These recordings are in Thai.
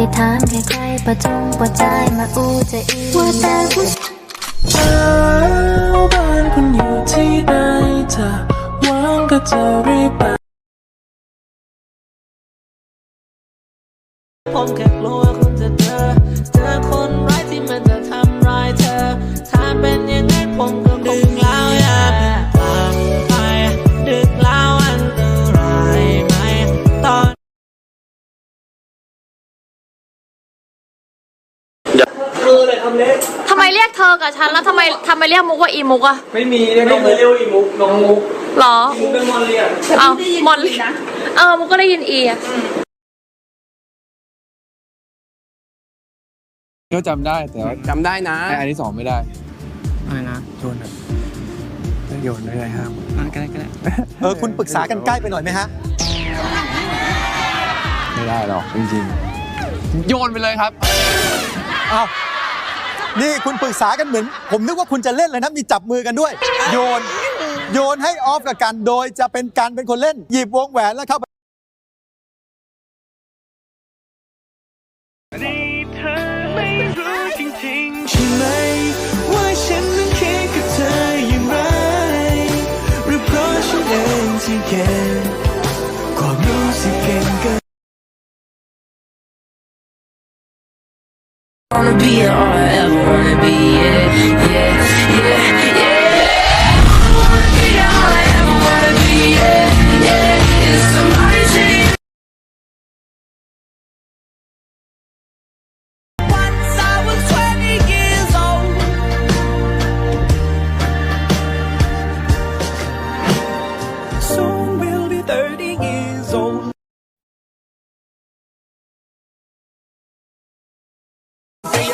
ไปถามใครๆประจงประจายมาอู้จะอีว่าแต่ผู้เช้าบ้านคุณอยู่ที่ใดถ้าว่างก็จะรีบไป กเธอกับฉันแล้วทำไมทำไมเรียกมุกว่าอีมุกอะไม่มีเรียกน้องเรียกอีมุกน้องมุกหรอมุกเป็นมอนเรียกเอามอนเลยเออมุกก็ได้ยินอีอะก็จำได้แต่ว่าจำได้นะไอ้อันที่สองไม่ได้อะไรนะโยนอะโยนไม่ได้ห้ามอะก็ได้ก็ได้เออคุณปรึกษากันใกล้ไปหน่อยไหมฮะไม่ได้หรอกจริงๆโยนไปเลยครับอ้าว นี่คุณปรึกษากันเหมือน ผมนึกว่าคุณจะเล่นเลยนะมีจับมือกันด้วย โยน โยนให้ออฟกับกันโดยจะเป็นการเป็นคนเล่น หยิบวงแหวนแล้วเข้าไปใช่ไหมว่าฉันนั้นคิดกับเธออย่างไรหรือเพราะฉันเองที่เก็บความรู้สึกเก่งเกิน wanna be all I ever wanna be. Yeah, yeah,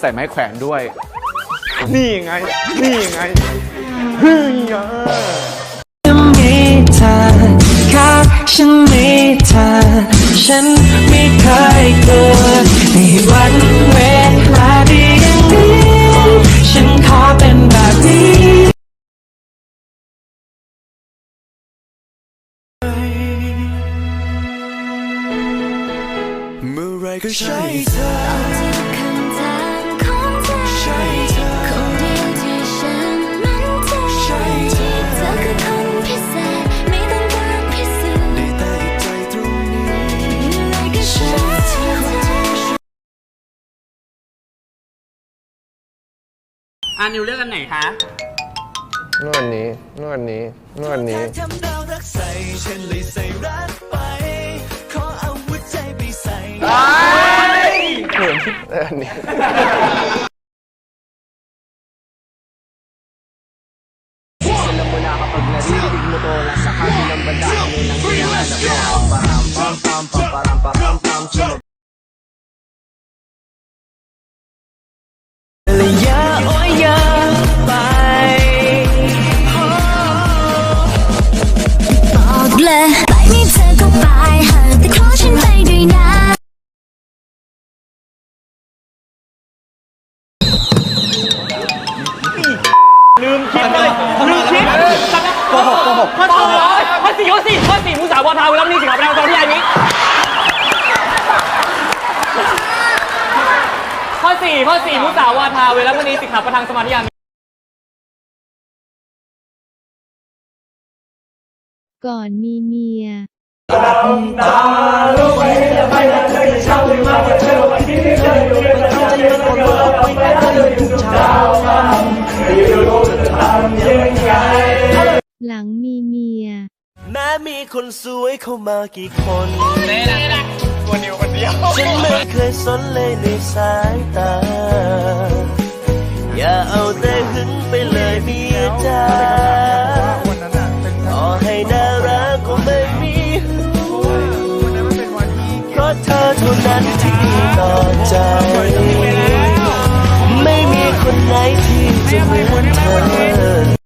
ใส่ไม้แขวนด้วย นี่ไง นี่ไงเฮ้ยอะฉันมีเธอครับฉันมีเธอฉันไม่เคยกลัวในวันเวลาดีอย่างนี้ฉันขอเป็นแบบนี้เมื่อไรก็ใช่เธอ อ่านิวเลือกอันไหนคะ นวดนี้ นวดนี้ นวดนี้ ทำดาวรักใส่ฉันเลยใส่รักไป ขอเอาหัวใจไปใส่เขินที่เออนี่ อสี่ข้อสี่มุสาวาทาเวลานี้สิกขาประทังสมาธิยามิก่อนมีเมีย หลังมีเมีย แม้มีคนสวยเข้ามากี่คนียว ฉันไม่เคยสนเลยในสายตา อย่าเอาแต่หึงไปเลยเมียจ้าต่อให้น่ารักก็ไม่มีเพราะเธอเท่านั้นที่มีต่อใจ ไม่มีคนไหนที่จะเหมือนเธอ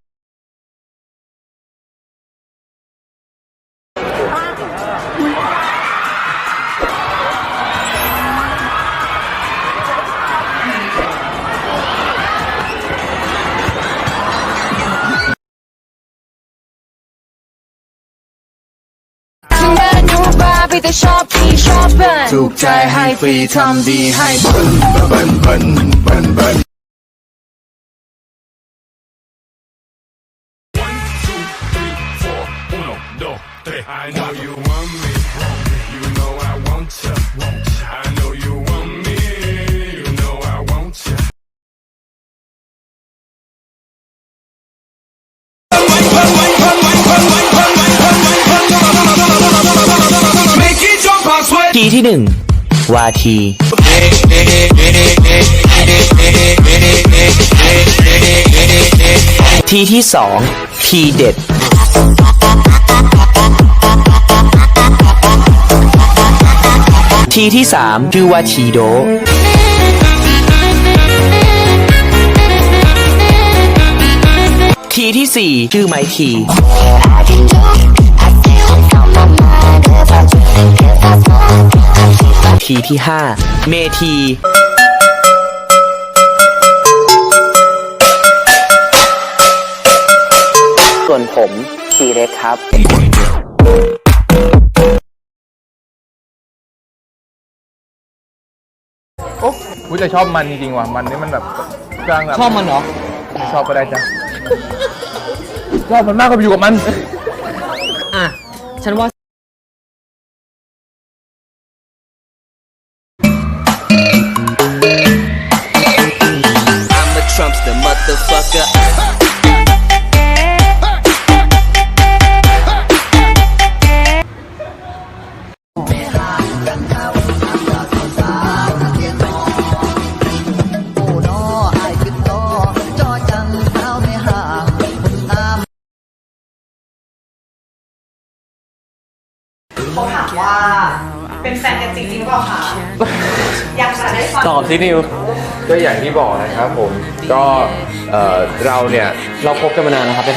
ไปแต่ชอบที่ชอบเบิร์นถูกใจให้ฟรีทำดีให้ I 1วาทีทีที่งทีเด็ด ทีที่สามคือวาทีโด ทีที่สี่คือไมที ทีที่ห้าเมทีส่วนผมทีเล็กครับโอ้กูจะชอบมันจริงๆว่ะ มันนี่มันแบบกลางแบบชอบมันเหรอไม่ชอบก็ได้จ้ะ ชอบมันมากกว่าไปอยู่กับมัน อะ ฉันว่า ตอบสินิว ก็อย่างที่บอกนะครับผมก็เอ่อเราเนี่ยเราคบกันมานานนะครับเป็น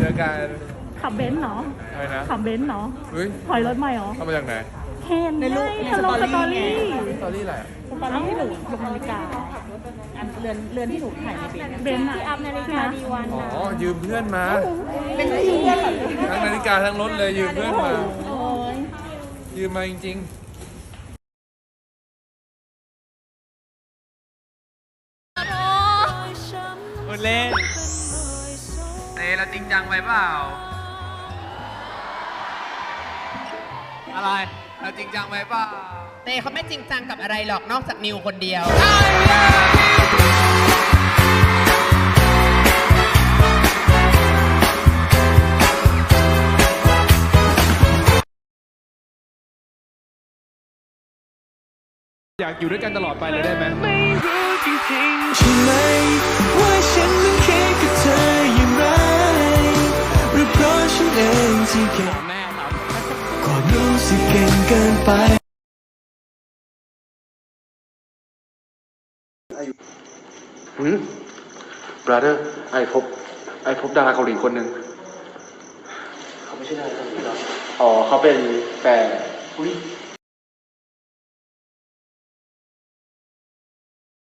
เจอกันขับเบนซ์เหรอ อะไรนะขับเบนซ์เหรอ เฮ้ยถอยรถใหม่เหรอเข้ามาจากไหนเห็นในรูปในสตอรี่สตอรี่อะไรอะ สตอรี่ที่หนูลงนาฬิกา อันเรือนเรือนที่หนูถ่ายในเบนซ์เบนซ์อะ ที่อัพนาฬิกาดีวันอ๋อยืมเพื่อนมา เป็นเพื่อนเหรอทั้งนาฬิกาทั้งรถเลยยืมเพื่อนมา โอ้ย ยืมมาจริงพูดเล่นๆเต้เราจริงจังไปเปล่า อะไรเราจริงจังไปเปล่าเต้เขาไม่จริงจังกับอะไรหรอกนอกจากนิวคนเดียว อยากอยู่ด้วยกันตลอดไปเลยได้ไหมใช่ไหม ว่าฉันนั้นคิดกับเธออย่างไรหรือเพราะฉันเองที่แค่แม่ครับก็รู้สึกเก่งเกินไป อืม brother ไอพบ ไอพบดาราเกาหลีคนหนึ่ง เขาไม่ใช่นายคนนี้หรออ๋อ เขาเป็นแฟนอุ้ย